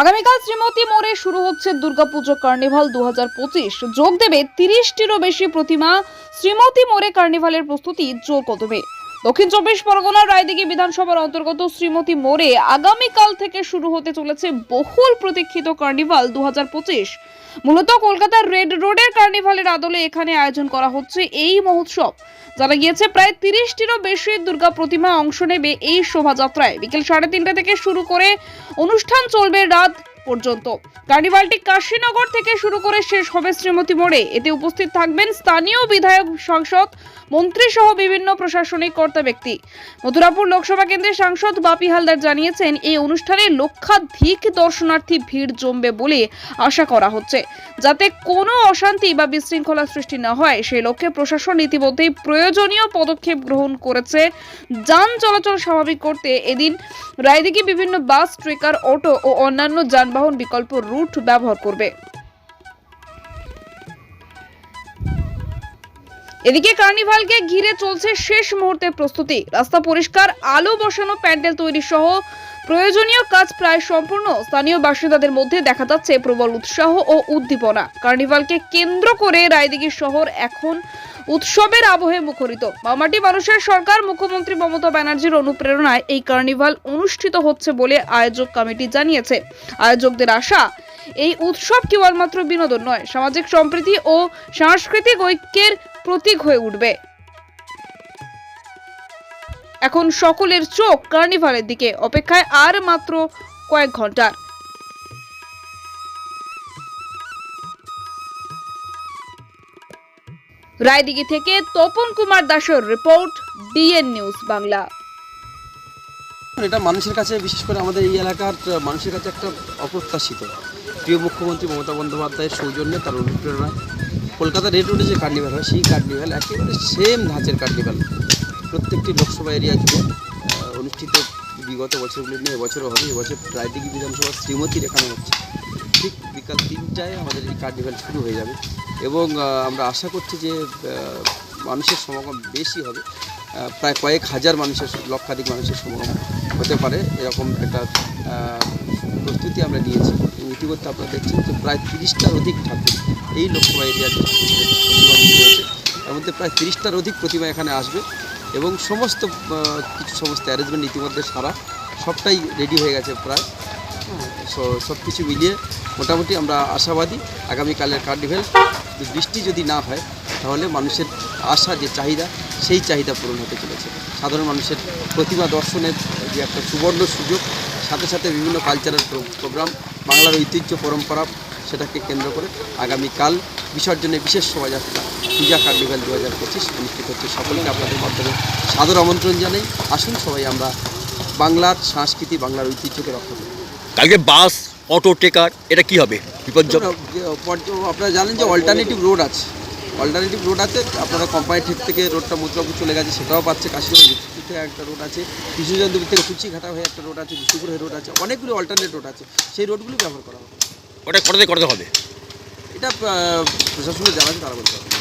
আগামীকাল শ্রীমতী মোড়ে শুরু হচ্ছে দুর্গাপুজো কার্নিভাল দু যোগ দেবে তিরিশটিরও বেশি প্রতিমা। শ্রীমতী মোড়ে কার্নিভালের প্রস্তুতি জোর কদমে। দক্ষিণ চব্বিশ পরগনার রায়দিঘি বিধানসভার অন্তর্গত শ্রীমতী মোড়ে আগামীকাল থেকে শুরু হতে চলেছে বহুল প্রতীক্ষিত কার্নিভাল দু হাজার পঁচিশ। মূলত কলকাতার রেড রোডের কার্নিভালের আদলে এখানে আয়োজন করা হচ্ছে এই মহোৎসব। জানা গিয়েছে, প্রায় তিরিশটিরও বেশি দুর্গা প্রতিমা অংশ নেবে এই শোভাযাত্রায়। বিকেল সাড়ে তিনটা থেকে শুরু করে অনুষ্ঠান চলবে রাত পর্যন্ত। কার্নিভালটি কাশীনগর থেকে শুরু করে শেষ হবে শ্রীমতী মোড়ে। এতে উপস্থিত থাকবেন স্থানীয় বিধায়ক, সাংসদ, মন্ত্রী সহ বিভিন্ন প্রশাসনিক কর্তা ব্যক্তি। মথুরাপুর লোকসভা কেন্দ্রের সাংসদ বাপি হালদার জানিয়েছেন, এই অনুষ্ঠানে লক্ষাধিক দর্শনার্থী ভিড় জমবে বলে আশা করা হচ্ছে। যাতে কোনো অশান্তি বা বিশৃঙ্খলা সৃষ্টি না হয় সেই লক্ষ্যে প্রশাসন ইতিমধ্যেই প্রয়োজনীয় পদক্ষেপ গ্রহণ করেছে। যান চলাচল স্বাভাবিক করতে এদিন রায়দিঘি বিভিন্ন বাস, ট্রেকার, অটো ও অন্যান্য যানবাহন বিকল্প রুট ব্যবহার করবে। এদিকে কার্নিভালকে ঘিরে চলছে শেষ মুহূর্তে প্রস্তুতি। রাস্তা পরিষ্কার, আলো বসানো, প্যান্ডেল তৈরি সহ প্রয়োজনীয় কাজ প্রায় সম্পূর্ণ। স্থানীয় বাসিন্দাদের মধ্যে দেখা যাচ্ছে প্রবল উৎসাহ ও উদ্দীপনা। কার্নিভালকে কেন্দ্র করে রায়দিঘি শহর এখন উৎসবের আবহে মুখরিত। মামাটি মানুষের সরকার, মুখ্যমন্ত্রী মমতা ব্যানার্জির অনুপ্রেরণায় এই কার্নিভাল অনুষ্ঠিত হচ্ছে বলে আয়োজক কমিটি জানিয়েছে। আয়োজকদের আশা, এই উৎসব কেবলমাত্র বিনোদন নয়, সামাজিক সম্প্রীতি ও সাংস্কৃতিক ঐক্যের প্রতীক হয়ে উঠবে। এখন সকলের চোখ কার্নিভালের দিকে, অপেক্ষায় আর মাত্র কয়েক ঘণ্টার। রায়দিঘি থেকে তপন কুমার দাসের রিপোর্ট ডিএন নিউজ বাংলা। এটা মানুষের কাছে, বিশেষ করে আমাদের এই এলাকার মানুষের কাছে একটা অপ্রত্যাশিত। প্রিয় মুখ্যমন্ত্রী মমতা বন্দ্যোপাধ্যায়ের সৌজন্যে তার অনুপ্রেরণায় কলকাতা রেড রোডে যে কার্নিভাল হয়, সেই কার্নিভাল একেবারে সেম ধাঁচের কার্নিভাল প্রত্যেকটি লোকসভা এরিয়া জুড়ে অনুষ্ঠিত বিগত বছরগুলি নিয়ে, এবছরও হবে, এবছর রায়দিঘি বিধানসভা শ্রীমতির এখানে হচ্ছে। ঠিক বিকাল তিনটায় আমাদের এই কার্নিভাল শুরু হয়ে যাবে। এবং আমরা আশা করছি যে মানুষের সমাগম বেশি হবে। প্রায় কয়েক হাজার মানুষের, লক্ষাধিক মানুষের সমাগম হতে পারে এরকম একটা প্রস্তুতি আমরা নিয়েছি। ইতিমধ্যে আপনারা দেখছেন যে প্রায় তিরিশটার অধিক ঠাকুর এই লোকসভা এরিয়াতে রয়েছে মধ্যে প্রায় তিরিশটার অধিক প্রতিমা এখানে আসবে। এবং সমস্ত কিছু সমস্ত অ্যারেঞ্জমেন্ট ইতিমধ্যে সারা সবটাই রেডি হয়ে গেছে প্রায়। সব কিছু মিলিয়ে মোটামুটি আমরা আশাবাদী আগামীকালের কার্নিভেল বৃষ্টি যদি না হয়, তাহলে মানুষের আশা, যে চাহিদা, সেই চাহিদা পূরণ হতে চলেছে। সাধারণ মানুষের প্রতিমা দর্শনের যে একটা সুবর্ণ সুযোগ, সাথে সাথে বিভিন্ন কালচারাল প্রোগ্রাম বাংলার ঐতিহ্য পরম্পরা, সেটাকে কেন্দ্র করে আগামীকাল বিসর্জনে বিশেষ শোভাযাত্রা, পূজা কার্নিভেল দু হাজার পঁচিশ অনুষ্ঠিত হচ্ছে। সকলকে আপনাদের মাধ্যমে সাদর আমন্ত্রণ জানাই। আসুন সবাই আমরা বাংলার সংস্কৃতি, বাংলার ঐতিহ্যকে রক্ষা করি কালকে বাস অটো টেকার এটা কি হবে? বিপজ্জনক। আপনারা জানেন যে অল্টারনেটিভ রোড আছে। অল্টারনেটিভ রোড আছে আপনারা কোম্পানি ঠিক থেকে রোডটা মথুরাপুর চলে গেছে সেটাও পাচ্ছে। বিষ্ণুপুর থেকে একটা রোড আছে কৃষ্ণচন্দ্রপুর থেকে কুচিঘাটা হয়ে একটা রোড আছে বিষ্ণুপুর হয়ে রোড আছে অনেকগুলো অল্টারনেট রোড আছে। সেই রোডগুলি ব্যবহার করা হবে। ওটা করতে করতে হবে? এটা প্রশাসনের জানাচ্ছে তারা বলতে হবে